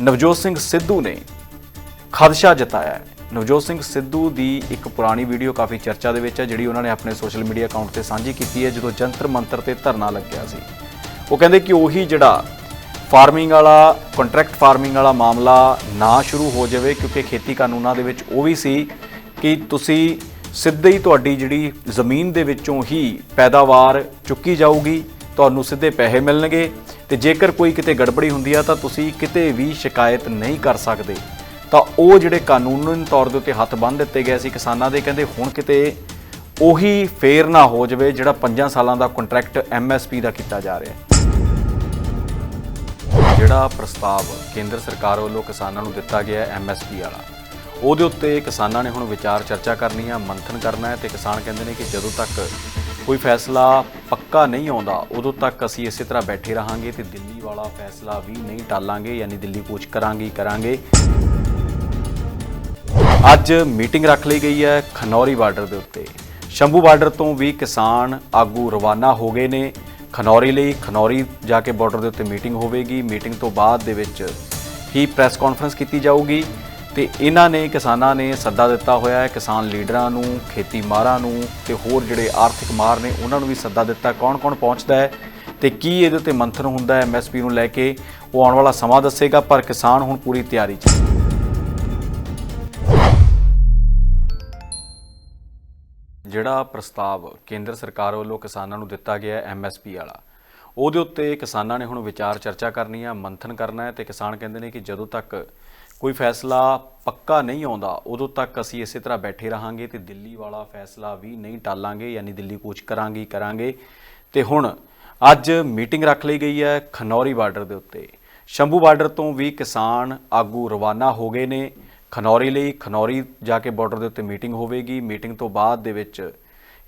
ਨਵਜੋਤ ਸਿੰਘ ਸਿੱਧੂ ਨੇ ਖਦਸ਼ਾ ਜਤਾਇਆ ਹੈ। ਨਵਜੋਤ ਸਿੰਘ ਸਿੱਧੂ ਦੀ ਇੱਕ ਪੁਰਾਣੀ ਵੀਡੀਓ ਕਾਫੀ ਚਰਚਾ ਦੇ ਵਿੱਚ ਹੈ, ਜਿਹੜੀ ਉਹਨਾਂ ਨੇ ਆਪਣੇ ਸੋਸ਼ਲ ਮੀਡੀਆ ਅਕਾਊਂਟ ਤੇ ਸਾਂਝੀ ਕੀਤੀ ਹੈ, ਜਦੋਂ ਜੰਤਰ ਮੰਤਰ ਤੇ ਧਰਨਾ ਲੱਗਿਆ ਸੀ। ਉਹ ਕਹਿੰਦੇ ਕਿ ਉਹੀ ਜਿਹੜਾ ਫਾਰਮਿੰਗ ਵਾਲਾ, ਕੰਟਰੈਕਟ ਫਾਰਮਿੰਗ ਵਾਲਾ ਮਾਮਲਾ ਨਾ ਸ਼ੁਰੂ ਹੋ ਜਾਵੇ, ਕਿਉਂਕਿ ਖੇਤੀ ਕਾਨੂੰਨਾਂ ਦੇ ਵਿੱਚ ਉਹ ਵੀ ਸੀ ਕਿ ਤੁਸੀਂ ਸਿੱਧੇ ਹੀ ਤੁਹਾਡੀ ਜਿਹੜੀ ਜ਼ਮੀਨ ਦੇ ਵਿੱਚੋਂ ਹੀ ਪੈਦਾਵਾਰ ਚੁੱਕੀ ਜਾਊਗੀ, ਤੁਹਾਨੂੰ ਸਿੱਧੇ ਪੈਸੇ ਮਿਲਣਗੇ ਤੇ ਜੇਕਰ ਕੋਈ ਕਿਤੇ ਗੜਬੜੀ ਹੁੰਦੀ ਆ ਤਾਂ ਤੁਸੀਂ ਕਿਤੇ ਵੀ ਸ਼ਿਕਾਇਤ ਨਹੀਂ ਕਰ ਸਕਦੇ। ਤਾਂ ਉਹ ਜਿਹੜੇ ਕਾਨੂੰਨੀ ਤੌਰ ਦੇ ਉੱਤੇ ਹੱਥ ਬੰਨ੍ਹ ਦਿੱਤੇ ਗਏ ਸੀ ਕਿਸਾਨਾਂ ਦੇ, ਕਹਿੰਦੇ ਹੁਣ ਕਿਤੇ ਉਹੀ ਫੇਰ ਨਾ ਹੋ ਜਾਵੇ ਜਿਹੜਾ 5 ਸਾਲਾਂ ਦਾ ਕੰਟਰੈਕਟ ਐਮਐਸਪੀ ਦਾ ਕੀਤਾ ਜਾ ਰਿਹਾ ਹੈ। ਜਿਹੜਾ ਪ੍ਰਸਤਾਵ ਕੇਂਦਰ ਸਰਕਾਰ ਵੱਲੋਂ ਕਿਸਾਨਾਂ ਨੂੰ ਦਿੱਤਾ ਗਿਆ ਹੈ ਐਮਐਸਪੀ ਵਾਲਾ, ਉਹਦੇ ਉੱਤੇ ਕਿਸਾਨਾਂ ਨੇ ਹੁਣ ਵਿਚਾਰ ਚਰਚਾ ਕਰਨੀ ਆ, ਮੰਥਨ ਕਰਨਾ ਹੈ ਤੇ ਕਿਸਾਨ ਕਹਿੰਦੇ ਨੇ ਕਿ ਜਦੋਂ ਤੱਕ ਕੋਈ ਫੈਸਲਾ ਪੱਕਾ ਨਹੀਂ ਆਉਂਦਾ, ਉਦੋਂ ਤੱਕ ਅਸੀਂ ਇਸੇ ਤਰ੍ਹਾਂ ਬੈਠੇ ਰਹਾਂਗੇ ਤੇ ਦਿੱਲੀ ਵਾਲਾ ਫੈਸਲਾ ਵੀ ਨਹੀਂ ਟਾਲਾਂਗੇ, ਯਾਨੀ ਦਿੱਲੀ ਕੂਚ ਕਰਾਂਗੇ ਕਰਾਂਗੇ। ਅੱਜ ਮੀਟਿੰਗ ਰੱਖ ਲਈ ਗਈ ਹੈ ਖਨੌਰੀ ਬਾਰਡਰ ਦੇ ਉੱਤੇ। ਸ਼ੰਭੂ ਬਾਰਡਰ ਤੋਂ ਵੀ ਕਿਸਾਨ ਆਗੂ ਰਵਾਨਾ ਹੋ ਗਏ ਨੇ। ਖਨੌਰੀ ਲਈ ਖਨੌਰੀ ਜਾ ਕੇ ਬਾਰਡਰ ਦੇ ਉੱਤੇ ਮੀਟਿੰਗ ਹੋਵੇਗੀ। ਮੀਟਿੰਗ ਤੋਂ ਬਾਅਦ ਦੇ ਵਿੱਚ ਹੀ ਪ੍ਰੈਸ ਕਾਨਫਰੰਸ ਕੀਤੀ ਜਾਊਗੀ। ਤੇ ਇਹਨਾਂ ਨੇ ਕਿਸਾਨਾਂ ਨੇ ਸੱਦਾ ਦਿੱਤਾ ਹੋਇਆ ਹੈ, ਕਿਸਾਨ ਲੀਡਰਾਂ ਨੂੰ ਖੇਤੀ ਮਾਰਾਂ ਨੂੰ ਤੇ ਹੋਰ ਜਿਹੜੇ ਆਰਥਿਕ ਮਾਰ ਨੇ, ਉਹਨਾਂ ਨੂੰ ਵੀ ਸੱਦਾ ਦਿੱਤਾ। ਕੌਣ-ਕੌਣ ਪਹੁੰਚਦਾ ਹੈ ਤੇ ਕੀ ਇਹਦੇ ਉੱਤੇ ਮੰਥਨ ਹੁੰਦਾ ਹੈ ਐਮਐਸਪੀ ਨੂੰ ਲੈ ਕੇ ਉਹ ਆਉਣ ਵਾਲਾ ਸਮਾਂ ਦੱਸੇਗਾ, ਪਰ ਕਿਸਾਨ ਹੁਣ ਪੂਰੀ ਤਿਆਰੀ 'ਚ ਹੈ ਜਿਹੜਾ ਪ੍ਰਸਤਾਵ ਕੇਂਦਰ ਸਰਕਾਰ ਵੱਲੋਂ ਕਿਸਾਨਾਂ ਨੂੰ ਦਿੱਤਾ ਗਿਆ ਹੈ ਐਮਐਸਪੀ ਵਾਲਾ, ਉਹਦੇ ਉੱਤੇ ਕਿਸਾਨਾਂ ਨੇ ਹੁਣ ਵਿਚਾਰ ਚਰਚਾ ਕਰਨੀ ਹੈ ਮੰਥਨ ਕਰਨਾ ਹੈ ਤੇ ਕਿਸਾਨ ਕਹਿੰਦੇ ਨੇ ਕਿ ਜਦੋਂ ਤੱਕ ਕੋਈ ਫੈਸਲਾ ਪੱਕਾ ਨਹੀਂ ਆਉਂਦਾ, ਉਦੋਂ ਤੱਕ ਅਸੀਂ ਇਸੇ ਤਰ੍ਹਾਂ ਬੈਠੇ ਰਹਾਂਗੇ ਤੇ ਦਿੱਲੀ ਵਾਲਾ ਫੈਸਲਾ ਵੀ ਨਹੀਂ ਟਾਲਾਂਗੇ, ਯਾਨੀ ਦਿੱਲੀ ਕੂਚ ਕਰਾਂਗੇ ਕਰਾਂਗੇ। ਤੇ ਹੁਣ ਅੱਜ ਮੀਟਿੰਗ ਰੱਖ ਲਈ ਗਈ ਹੈ ਖਨੌਰੀ ਬਾਰਡਰ ਦੇ ਉੱਤੇ। ਸ਼ੰਭੂ ਬਾਰਡਰ ਤੋਂ ਵੀ ਕਿਸਾਨ ਆਗੂ ਰਵਾਨਾ ਹੋ ਗਏ ਨੇ ਖਨੌਰੀ ਲਈ। ਖਨੌਰੀ ਜਾ ਕੇ ਬਾਰਡਰ ਦੇ ਉੱਤੇ ਮੀਟਿੰਗ ਹੋਵੇਗੀ। ਮੀਟਿੰਗ ਤੋਂ ਬਾਅਦ ਦੇ ਵਿੱਚ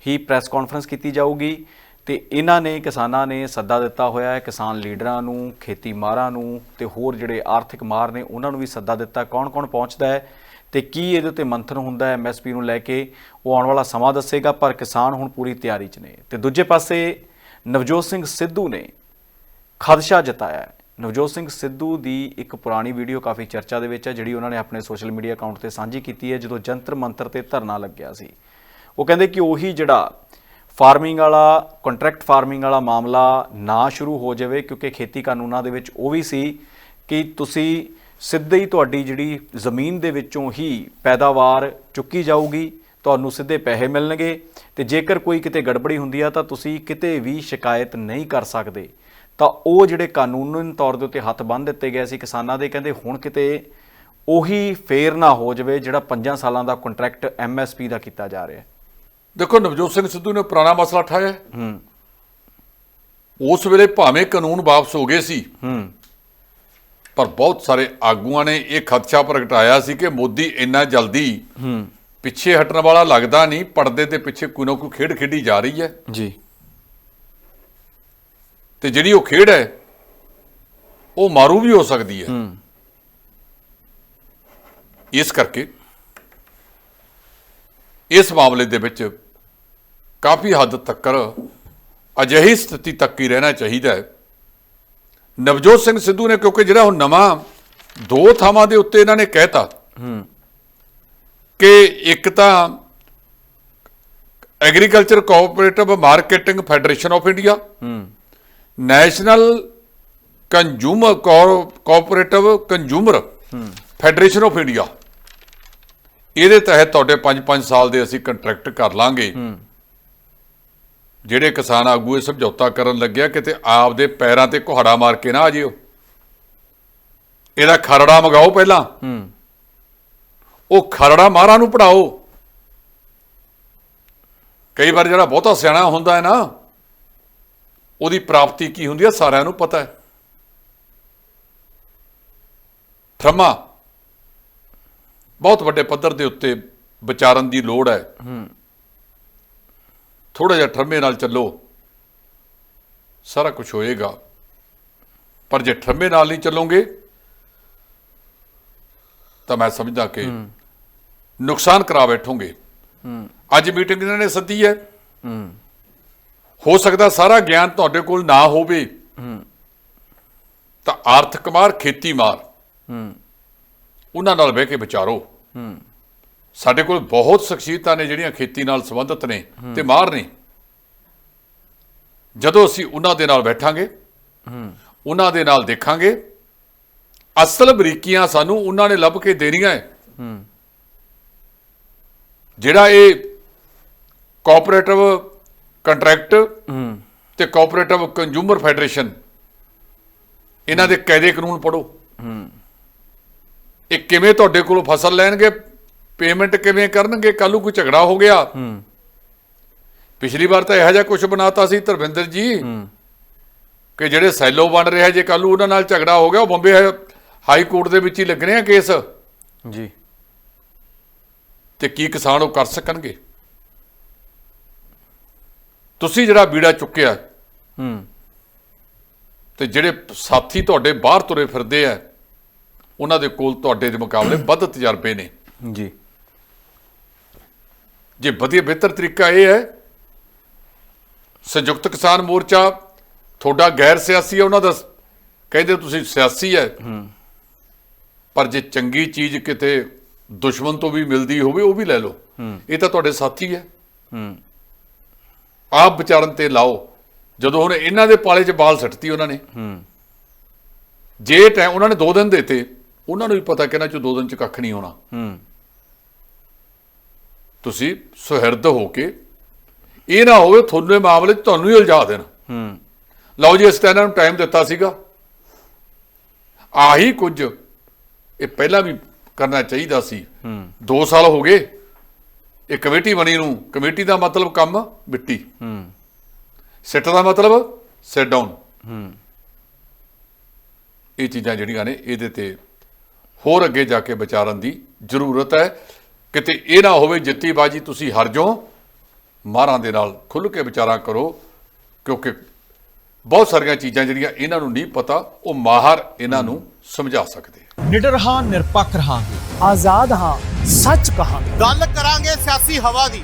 ਹੀ ਪ੍ਰੈਸ ਕਾਨਫਰੰਸ ਕੀਤੀ ਜਾਊਗੀ। ਤੇ ਇਹਨਾਂ ਨੇ, ਕਿਸਾਨਾਂ ਨੇ ਸੱਦਾ ਦਿੱਤਾ ਹੋਇਆ ਹੈ, ਕਿਸਾਨ ਲੀਡਰਾਂ ਨੂੰ ਖੇਤੀ ਮਾਰਾਂ ਨੂੰ ਤੇ ਹੋਰ ਜਿਹੜੇ ਆਰਥਿਕ ਮਾਰ ਨੇ, ਉਹਨਾਂ ਨੂੰ ਵੀ ਸੱਦਾ ਦਿੱਤਾ। ਕੌਣ-ਕੌਣ ਪਹੁੰਚਦਾ ਹੈ ਤੇ ਕੀ ਇਹਦੇ ਉੱਤੇ ਮੰਥਨ ਹੁੰਦਾ ਹੈ ਐਮਐਸਪੀ ਨੂੰ ਲੈ ਕੇ ਉਹ ਆਉਣ ਵਾਲਾ ਸਮਾਂ ਦੱਸੇਗਾ, ਪਰ ਕਿਸਾਨ ਹੁਣ ਪੂਰੀ ਤਿਆਰੀ 'ਚ ਨੇ। ਤੇ ਦੂਜੇ ਪਾਸੇ ਨਵਜੋਤ ਸਿੰਘ ਸਿੱਧੂ ਨੇ ਖਦਸ਼ਾ ਜਤਾਇਆ ਹੈ। ਨਵਜੋਤ ਸਿੰਘ ਸਿੱਧੂ ਦੀ ਇੱਕ ਪੁਰਾਣੀ ਵੀਡੀਓ ਕਾਫੀ ਚਰਚਾ ਦੇ ਵਿੱਚ ਹੈ, ਜਿਹੜੀ ਉਹਨਾਂ ਨੇ ਆਪਣੇ ਸੋਸ਼ਲ ਮੀਡੀਆ ਅਕਾਊਂਟ ਤੇ ਸਾਂਝੀ ਕੀਤੀ ਹੈ, ਜਦੋਂ ਜੰਤਰ ਮੰਤਰ ਤੇ ਧਰਨਾ ਲੱਗਿਆ ਸੀ। ਉਹ ਕਹਿੰਦੇ ਕਿ ਉਹੀ ਜਿਹੜਾ ਫਾਰਮਿੰਗ ਵਾਲਾ, ਕੰਟਰੈਕਟ ਫਾਰਮਿੰਗ ਵਾਲਾ ਮਾਮਲਾ ਨਾ ਸ਼ੁਰੂ ਹੋ ਜਾਵੇ, ਕਿਉਂਕਿ ਖੇਤੀ ਕਾਨੂੰਨਾਂ ਦੇ ਵਿੱਚ ਉਹ ਵੀ ਸੀ ਕਿ ਤੁਸੀਂ ਸਿੱਧੇ ਹੀ ਤੁਹਾਡੀ ਜਿਹੜੀ ਜ਼ਮੀਨ ਦੇ ਵਿੱਚੋਂ ਹੀ ਪੈਦਾਵਾਰ ਚੁੱਕੀ ਜਾਊਗੀ, ਤੁਹਾਨੂੰ ਸਿੱਧੇ ਪੈਸੇ ਮਿਲਣਗੇ ਤੇ ਜੇਕਰ ਕੋਈ ਕਿਤੇ ਗੜਬੜੀ ਹੁੰਦੀ ਆ ਤਾਂ ਤੁਸੀਂ ਕਿਤੇ ਵੀ ਸ਼ਿਕਾਇਤ ਨਹੀਂ ਕਰ ਸਕਦੇ। ਤਾਂ ਉਹ ਜਿਹੜੇ ਕਾਨੂੰਨੀ ਤੌਰ ਦੇ ਉੱਤੇ ਹੱਥ ਬੰਨ੍ਹ ਦਿੱਤੇ ਗਏ ਸੀ ਕਿਸਾਨਾਂ ਦੇ, ਕਹਿੰਦੇ ਹੁਣ ਕਿਤੇ ਉਹੀ ਫੇਰ ਨਾ ਹੋ ਜਾਵੇ ਜਿਹੜਾ 5 ਸਾਲਾਂ ਦਾ ਕੰਟਰੈਕਟ ਐਮਐਸਪੀ ਦਾ ਕੀਤਾ ਜਾ ਰਿਹਾ। ਹੈ ਦੇਖੋ ਨਵਜੋਤ ਸਿੰਘ ਸਿੱਧੂ ਨੇ ਪੁਰਾਣਾ ਮਸਲਾ ਉਠਾਇਆ ਹੈ। ਹੂੰ। ਉਸ ਵੇਲੇ ਭਾਵੇਂ ਕਾਨੂੰਨ ਵਾਪਸ ਹੋ ਗਏ ਸੀ। ਹੂੰ। ਪਰ ਬਹੁਤ ਸਾਰੇ ਆਗੂਆਂ ਨੇ ਇਹ ਖਦਸ਼ਾ ਪ੍ਰਗਟਾਇਆ ਸੀ ਕਿ ਮੋਦੀ ਇੰਨਾ ਜਲਦੀ ਹੂੰ। ਪਿੱਛੇ ਹਟਣ ਵਾਲਾ ਲੱਗਦਾ ਨਹੀਂ ਪਰਦੇ ਦੇ ਪਿੱਛੇ ਕੋਈ ਨਾ ਕੋਈ ਖੇਡ ਖੇਡੀ ਜਾ ਰਹੀ ਹੈ। ਜੀ। ਤੇ ਜਿਹੜੀ ਉਹ ਖੇਡ ਹੈ ਉਹ ਮਾਰੂ ਵੀ ਹੋ ਸਕਦੀ ਹੈ। ਹੂੰ। ਇਸ ਕਰਕੇ ਇਸ ਮਾਮਲੇ ਦੇ ਵਿੱਚ ਕਾਫੀ ਹੱਦ ਤੱਕ ਅਜਿਹੀ ਸਥਿਤੀ ਤੱਕ ਹੀ ਰਹਿਣਾ ਚਾਹੀਦਾ ਹੈ। ਨਵਜੋਤ ਸਿੰਘ ਸਿੱਧੂ ਨੇ ਕਿਉਂਕਿ ਜਿਹੜਾ ਹੁਣ ਨਵਾਂ ਦੋ ਥਾਵਾਂ ਦੇ ਉੱਤੇ ਇਹਨਾਂ ਨੇ ਕਹਿਤਾ ਹੂੰ। ਕਿ ਇੱਕ ਤਾਂ agriculture cooperative marketing federation of India ਹੂੰ। National consumer cooperative consumer federation of India. ਇਹਦੇ ਤਹਿਤ ਤੁਹਾਡੇ 5-5 ਸਾਲ ਦੇ ਅਸੀਂ ਕੰਟਰੈਕਟ ਕਰ ਲਾਂਗੇ। ਜਿਹੜੇ ਕਿਸਾਨ ਆਗੂ ਇਹ ਸਮਝੌਤਾ ਕਰਨ ਲੱਗਿਆ ਕਿਤੇ ਆਪਦੇ ਪੈਰਾਂ ਤੇ ਕੁਹਾੜਾ ਮਾਰ ਕੇ ਨਾ ਆ ਜਿਓ। ਇਹਦਾ ਖਰੜਾ ਮਗਾਓ ਪਹਿਲਾਂ। ਹੂੰ। ਉਹ ਖਰੜਾ ਮਾਰਾਂ ਨੂੰ ਪੜਾਓ। ਕਈ ਵਾਰ ਜਿਹੜਾ ਬਹੁਤਾ ਸਿਆਣਾ ਹੁੰਦਾ ਹੈ ਨਾ ਉਹਦੀ ਪ੍ਰਾਪਤੀ ਕੀ ਹੁੰਦੀ ਹੈ ਸਾਰਿਆਂ ਨੂੰ ਪਤਾ ਹੈ। ਠਰਮਾ ਬਹੁਤ ਵੱਡੇ ਪੱਧਰ ਦੇ ਉੱਤੇ ਵਿਚਾਰਨ ਦੀ ਲੋੜ ਹੈ। ਥੋੜਾ ਜਿਹਾ ਠਰਮੇ ਨਾਲ ਚੱਲੋ ਸਾਰਾ ਕੁਝ ਹੋਏਗਾ। ਪਰ ਜੇ ਠਰਮੇ ਨਾਲ ਨਹੀਂ ਚੱਲੋਗੇ ਤਾਂ ਮੈਂ ਸਮਝਦਾ ਕਿ ਨੁਕਸਾਨ ਕਰਾ ਬੈਠੋਗੇ। ਅੱਜ ਮੀਟਿੰਗ ਇਹਨਾਂ ਨੇ ਸੱਦੀ ਹੈ। ਹੂੰ। ਸਕਦਾ ਸਾਰਾ ਗਿਆਨ ਤੁਹਾਡੇ ਕੋਲ ਨਾ ਹੋਵੇ। ਤਾਂ ਆਰਥਿਕ ਮਾਰ ਖੇਤੀ ਮਾਰ। ਉਹਨਾਂ ਨਾਲ ਬਹਿ ਕੇ ਵਿਚਾਰੋ। ਸਾਡੇ ਕੋਲ ਬਹੁਤ ਸ਼ਖਸੀਅਤਾਂ ਨੇ ਜਿਹੜੀਆਂ ਖੇਤੀ ਨਾਲ ਸੰਬੰਧਿਤ ਨੇ ਤੇ ਮਾਹਰ ਨੇ। ਜਦੋਂ ਅਸੀਂ ਉਹਨਾਂ ਦੇ ਨਾਲ ਬੈਠਾਂਗੇ ਉਹਨਾਂ ਦੇ ਨਾਲ ਦੇਖਾਂਗੇ ਅਸਲ ਬਰੀਕੀਆਂ ਸਾਨੂੰ ਉਹਨਾਂ ਨੇ ਲੱਭ ਕੇ ਦੇਣੀਆਂ ਹੈ ਹੂੰ। ਜਿਹੜਾ ਇਹ ਕੋਆਪਰੇਟਿਵ ਕੰਟਰੈਕਟ ਹੂੰ। ਤੇ ਕੋਆਪਰੇਟਿਵ ਕੰਜ਼ਿਊਮਰ ਫੈਡਰੇਸ਼ਨ ਇਹਨਾਂ ਦੇ ਕਾਇਦੇ ਕਾਨੂੰਨ ਪੜੋ ਹੂੰ। ਇਹ ਕਿਵੇਂ ਤੁਹਾਡੇ ਕੋਲੋਂ ਫਸਲ ਲੈਣਗੇ ਪੇਮੈਂਟ ਕਿਵੇਂ ਕਰਨਗੇ? ਕੱਲੂ ਕੋਈ ਝਗੜਾ ਹੋ ਗਿਆ। ਹੂੰ। ਪਿਛਲੀ ਵਾਰ ਤਾਂ ਇਹੋ ਜਿਹਾ ਕੁਝ ਬਣਾਤਾ ਸੀ ਧਰਵਿੰਦਰ ਜੀ। ਹੂੰ। ਕਿ ਜਿਹੜੇ ਸੈਲੋ ਬਣ ਰਿਹਾ ਜੇ ਕੱਲੂ ਉਹਨਾਂ ਨਾਲ ਝਗੜਾ ਹੋ ਗਿਆ ਉਹ ਬੰਬੇ ਹਾਈ ਕੋਰਟ ਦੇ ਵਿੱਚ ਹੀ ਲੱਗਣੇ ਆ ਕੇਸ। ਜੀ। ਤੇ ਕੀ ਕਿਸਾਨ ਉਹ ਕਰ ਸਕਣਗੇ? ਤੁਸੀਂ ਜਿਹੜਾ ਬੀੜਾ ਚੁੱਕਿਆ। ਹੂੰ। ਤੇ ਜਿਹੜੇ ਸਾਥੀ ਤੁਹਾਡੇ ਬਾਹਰ ਤੁਰੇ ਫਿਰਦੇ ਆ ਉਹਨਾਂ ਦੇ ਕੋਲ ਤੁਹਾਡੇ ਦੇ ਮੁਕਾਬਲੇ ਵੱਧ ਤਜਰਬੇ ਨੇ। ਜੀ। ਜੇ ਵਧੀਆ ਬਿਹਤਰ ਤਰੀਕਾ ਇਹ ਹੈ ਸੰਯੁਕਤ ਕਿਸਾਨ ਮੋਰਚਾ ਤੁਹਾਡਾ ਗੈਰ ਸਿਆਸੀ ਹੈ ਉਹਨਾਂ ਦਾ ਕਹਿੰਦੇ ਤੁਸੀਂ ਸਿਆਸੀ ਹੈ। ਪਰ ਜੇ ਚੰਗੀ ਚੀਜ਼ ਕਿਤੇ ਦੁਸ਼ਮਣ ਤੋਂ ਵੀ ਮਿਲਦੀ ਹੋਵੇ ਉਹ ਵੀ ਲੈ ਲਓ। ਇਹ ਤਾਂ ਤੁਹਾਡੇ ਸਾਥੀ ਹੈ। ਆਪ ਵਿਚਾਰਨ ਤੇ ਲਾਓ। ਜਦੋਂ ਹੁਣ ਇਹਨਾਂ ਦੇ ਪਾਲੇ 'ਚ ਬਾਲ ਸੱਟਤੀ ਉਹਨਾਂ ਨੇ। ਜੇ ਟਾਈਮ ਉਹਨਾਂ ਨੇ 2 ਦਿਨ ਦਿੱਤੇ ਉਹਨਾਂ ਨੂੰ ਵੀ ਪਤਾ ਕਿ ਇਹਨਾਂ 'ਚ 2 ਦਿਨ 'ਚ ਕੱਖ ਨਹੀਂ ਹੋਣਾ। ਤੁਸੀਂ ਸੁਹਿਰਦ ਹੋ ਕੇ ਇਹ ਨਾ ਹੋਵੇ ਤੁਹਾਨੂੰ ਇਹ ਮਾਮਲੇ ਤੁਹਾਨੂੰ ਹੀ ਉਲਝਾ ਦੇਣ। ਹੂੰ। ਲਓ ਜੀ ਅਸੀਂ ਤਾਂ ਇਹਨਾਂ ਨੂੰ ਟਾਈਮ ਦਿੱਤਾ ਸੀਗਾ। ਆਹੀ ਕੁਝ ਇਹ ਪਹਿਲਾਂ ਵੀ ਕਰਨਾ ਚਾਹੀਦਾ ਸੀ। ਹੂੰ। 2 ਸਾਲ ਹੋ ਗਏ ਇਹ ਕਮੇਟੀ ਬਣੀ ਨੂੰ। ਕਮੇਟੀ ਦਾ ਮਤਲਬ ਕੰਮ ਮਿੱਟੀ। ਹੂੰ। ਸਿੱਟ ਦਾ ਮਤਲਬ ਸਿਟ ਡਾਊਨ ਹੂੰ। ਇਹ ਚੀਜ਼ਾਂ ਜਿਹੜੀਆਂ ਨੇ ਇਹਦੇ ਤੇ ਹੋਰ ਅੱਗੇ ਜਾ ਕੇ ਵਿਚਾਰਨ ਦੀ ਜ਼ਰੂਰਤ ਹੈ। ਕਿਤੇ ਇਹ ਨਾ ਹੋਵੇ ਜਿੱਤੀ ਬਾਜੀ ਤੁਸੀਂ ਹਾਰ ਜਾਓ ਮਾਰਾਂ ਦੇ ਨਾਲ ਖੁੱਲ ਕੇ ਵਿਚਾਰਾਂ ਕਰੋ ਕਿਉਂਕਿ ਬਹੁਤ ਸਾਰੀਆਂ ਚੀਜ਼ਾਂ ਜਿਹੜੀਆਂ ਇਹਨਾਂ ਨੂੰ ਨਹੀਂ ਪਤਾ ਉਹ ਮਾਹਰ ਇਹਨਾਂ ਨੂੰ ਸਮਝਾ ਸਕਦੇ। ਨਿਡਰ ਹਾਂ ਨਿਰਪੱਖ ਰਹਾਂਗੇ। ਆਜ਼ਾਦ ਹਾਂ ਸੱਚ ਕਹਾਂਗੇ। ਗੱਲ ਕਰਾਂਗੇ ਸਿਆਸੀ ਹਵਾ ਦੀ।